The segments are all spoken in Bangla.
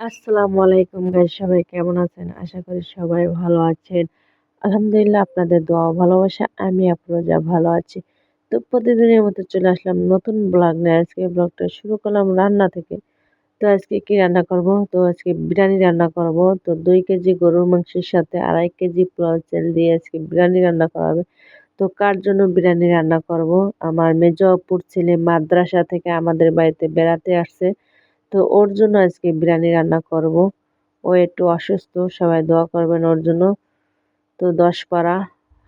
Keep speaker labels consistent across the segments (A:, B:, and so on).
A: আসসালামু আলাইকুম গাইস সবাই কেমন আছেন? আশা করি সবাই ভালো আছেন। আলহামদুলিল্লাহ আপনাদের দোয়া ভালোবাসা, আমি যা ভালো আছি। তো প্রতিদিনের মতো চলে আসলাম নতুন ব্লগ নিয়ে। আজকে ব্লগটা শুরু করলাম রান্না থেকে। তো আজকে কি রান্না করব? তো আজকে বিরিয়ানি রান্না করব। তো দুই কেজি গরুর মাংসের সাথে আড়াই কেজি পোলাও চাল দিয়ে আজকে বিরিয়ানি রান্না করা হবে। তো কার জন্য বিরিয়ানি রান্না করব? আমার মেজ অপুর ছেলে মাদ্রাসা থেকে আমাদের বাড়িতে বেড়াতে আসছে। তো ওর জন্য আজকে বিরিয়ানি রান্না করব। ও একটু অসুস্থ, সবাই দোয়া করবেন ওর জন্য। তো দশ পাড়া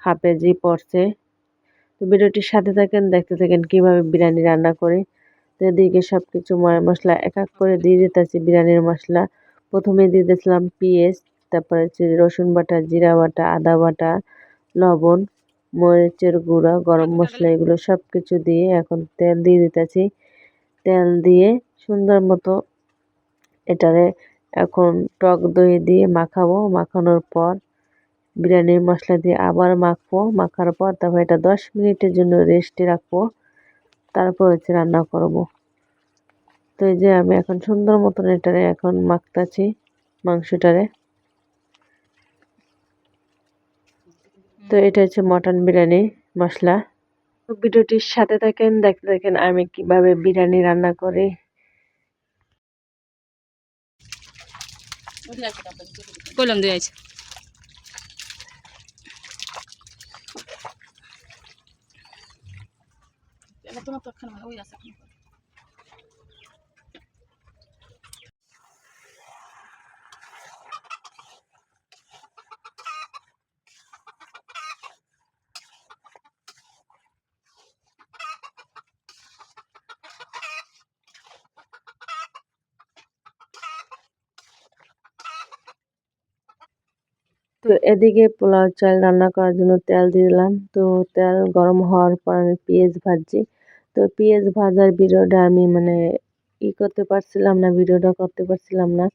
A: হাফেজি পড়ছে। তো ভিডিওটির সাথে থাকেন, দেখতে থাকেন কীভাবে বিরিয়ানি রান্না করি। তো এদিকে সব কিছু ময় মশলা এক এক করে দিয়ে দিতেছি বিরিয়ানির মশলা। প্রথমে দিয়ে দিয়েছিলাম পেঁয়াজ, তারপরে হচ্ছে রসুন বাটা, জিরা বাটা, আদা বাটা, লবণ, মরিচের গুঁড়া, গরম মশলা, এগুলো সব কিছু দিয়ে এখন তেল দিয়ে দিতেছি। তেল দিয়ে সুন্দর মতো এটারে এখন টক দই দিয়ে মাখাবো। মাখানোর পর বিরিয়ানির মশলা দিয়ে আবার মাখবো। মাখার পর তারপর এটা দশ মিনিটের জন্য রেস্টে রাখব। তারপর হচ্ছে রান্না করব। তো এই যে আমি এখন সুন্দর মতন এটারে এখন মাখতাছি মাংসটারে। তো এটা হচ্ছে মটন বিরিয়ানি মশলা। ভিডিওটির সাথে থাকেন, দেখতে থাকেন আমি কীভাবে বিরিয়ানি রান্না করি।
B: কইলাম দুই আছে তোমার তো ওই আছে
A: তো এদিকে পোলাও চাল রান্না করার জন্য তেল দিলাম। তো তেল গরম হওয়ার পর আমি পেঁয়াজ ভাজছি। তো পেঁয়াজ ভাজার ভিডিওটা আমি মানে ই করতে পারছিলাম না, ভিডিওটা করতে পারছিলাম না।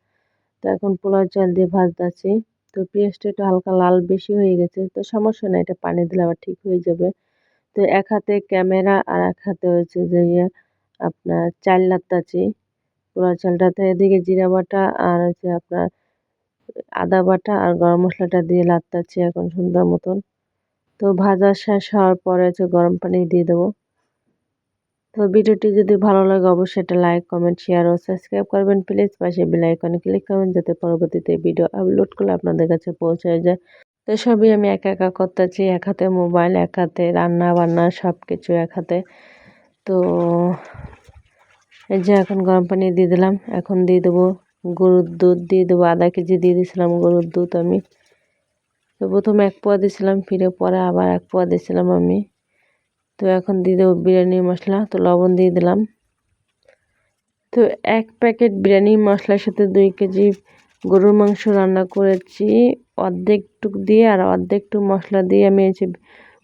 A: তো এখন পোলাও চাল দিয়ে ভাজতেছি তো পেঁয়াজটা একটু হালকা লাল বেশি হয়ে গেছে। তো সমস্যা নাই, এটা পানি দিলে আবার ঠিক হয়ে যাবে। তো এক হাতে ক্যামেরা আর এক হাতে হচ্ছে যে ইয়ে আপনার চাল লাত্তাছি পোলাও চালটাতে। এদিকে জিরা বাটা আর হচ্ছে আপনার আদা বাটা আর গরম মশলাটা দিয়ে লাত্তাচ্ছি এখন সুন্দর মতন। তো ভাজা শেষ হওয়ার পরে হচ্ছে গরম পানি দিয়ে দেবো। তো ভিডিওটি যদি ভালো লাগে অবশ্যই এটা লাইক, কমেন্ট শেয়ার ও সাবস্ক্রাইব করবেন। প্লিজ পাশে আইকনে ক্লিক করবেন যাতে পরবর্তীতে ভিডিও আপলোড করলে আপনাদের কাছে পৌঁছে যায়। তো সবই আমি একা একা করতেছি, এক হাতে মোবাইল, এক হাতে রান্না বান্না সব কিছু এক হাতে। তো এই যে এখন গরম পানি দিয়ে দিলাম, এখন দিয়ে দেবো গরুর দুধ দিয়ে দেবো, আধা কেজি দিয়ে দিয়েছিলাম গরুর দুধ আমি। তো প্রথমে এক পোয়া দিয়েছিলাম, ফিরে পরে আবার এক পোয়া দিয়েছিলাম আমি। তো এখন দিয়ে দেবো বিরিয়ানি মশলা, তো লবণ দিয়ে দিলাম। তো এক প্যাকেট বিরিয়ানি মশলার সাথে দুই কেজি গরুর মাংস রান্না করেছি। অর্ধেকটুক দিয়ে আর অর্ধেকটু মশলা দিয়ে আমি হচ্ছে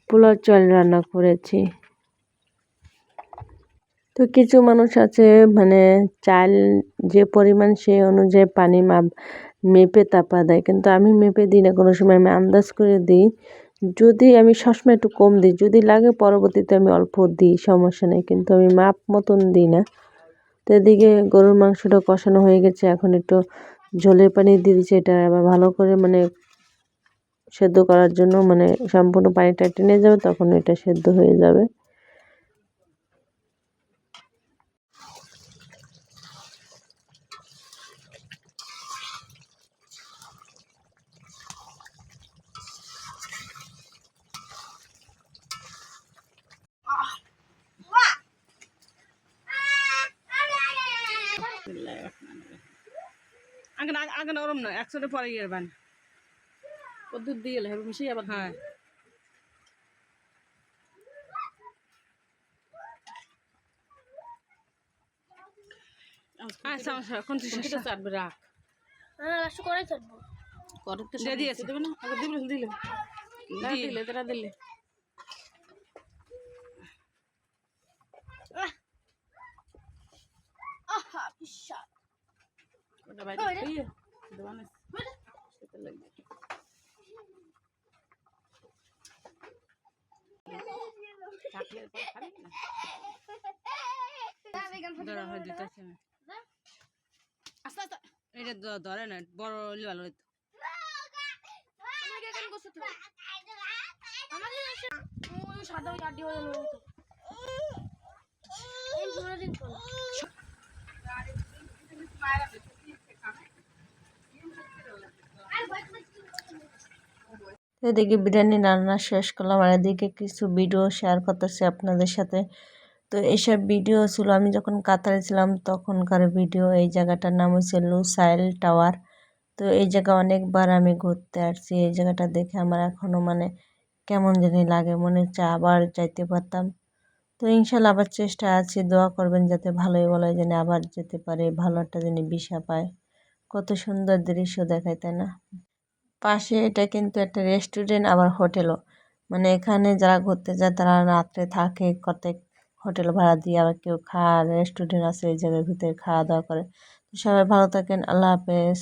A: পোলাও চাল রান্না করেছি। তো কিছু মানুষ আছে মানে চাল যে পরিমাণ সেই অনুযায়ী পানি মাপ, মেপে তাপা দেয়। কিন্তু আমি মেপে দিই না, কোনো সময় আমি আন্দাজ করে দিই। যদি আমি সবসময় একটু কম দিই, যদি লাগে পরবর্তীতে আমি অল্প দিই, সমস্যা নেই। কিন্তু আমি মাপ মতন দিই না। তো এদিকে গরুর মাংসটা কষানো হয়ে গেছে, এখন একটু ঝোলের পানি দিয়ে দিচ্ছি, এটা আবার ভালো করে মানে সেদ্ধ করার জন্য মানে সম্পূর্ণ পানিটা টেনে যাবে, তখন এটা সেদ্ধ হয়ে যাবে।
B: আগে আগে ওরম না একসাথে পরে গিয়ে ও দুধ দিয়ে হবে মিশিয়ে আবার হ্যাঁ। আচ্ছা চাটবে রাখ।
C: হ্যাঁ করে
B: করে দিলে। দিলে দিলে তারা দিলে
C: আহা বিশাল
B: ওটা বাইরে দিয়ে দোকানে সেটা লাগবে থাকলে পরে খাবি না দাঁড়া হয়ে দিতেছে না আস্তে আস্তে এটা ধরে না বড় হলে ভালো হইতো
C: সাদা ওই আড্ডি হয়ে গেল এই দিন চলো
A: এদিকে বিরিয়ানি রান্না শেষ করলাম আর এদিকে কিছু ভিডিও শেয়ার করতেছি আপনাদের সাথে। তো এইসব ভিডিও ছিল, আমি যখন কাতারে ছিলাম তখনকার ভিডিও এই জায়গাটার নাম হচ্ছে লুসাইল টাওয়ার তো এই জায়গা অনেকবার আমি ঘুরতে আসছি, এই জায়গাটা দেখে আমার এখনও মানে কেমন জানি লাগে, মনে হচ্ছে আবার যাইতে পারতাম। তো ইনশাল্লাহ আবার চেষ্টা আছে, দোয়া করবেন যাতে ভালোই বলে যেন আবার যেতে পারে, ভালো একটা যেন বিষা পায়। কত সুন্দর দৃশ্য দেখায়, তাই না? পাশে এটা কিন্তু একটা রেস্টুরেন্ট, আবার হোটেলও। মানে এখানে যারা ঘুরতে যায় তারা রাত্রে থাকে কত হোটেল ভাড়া দিয়ে আবার কেউ খায়। রেস্টুরেন্ট আছে, এই জায়গার ভিতরে খাওয়া দাওয়া করে সবাই ভালো থাকেন, আল্লাহ হাফেজ।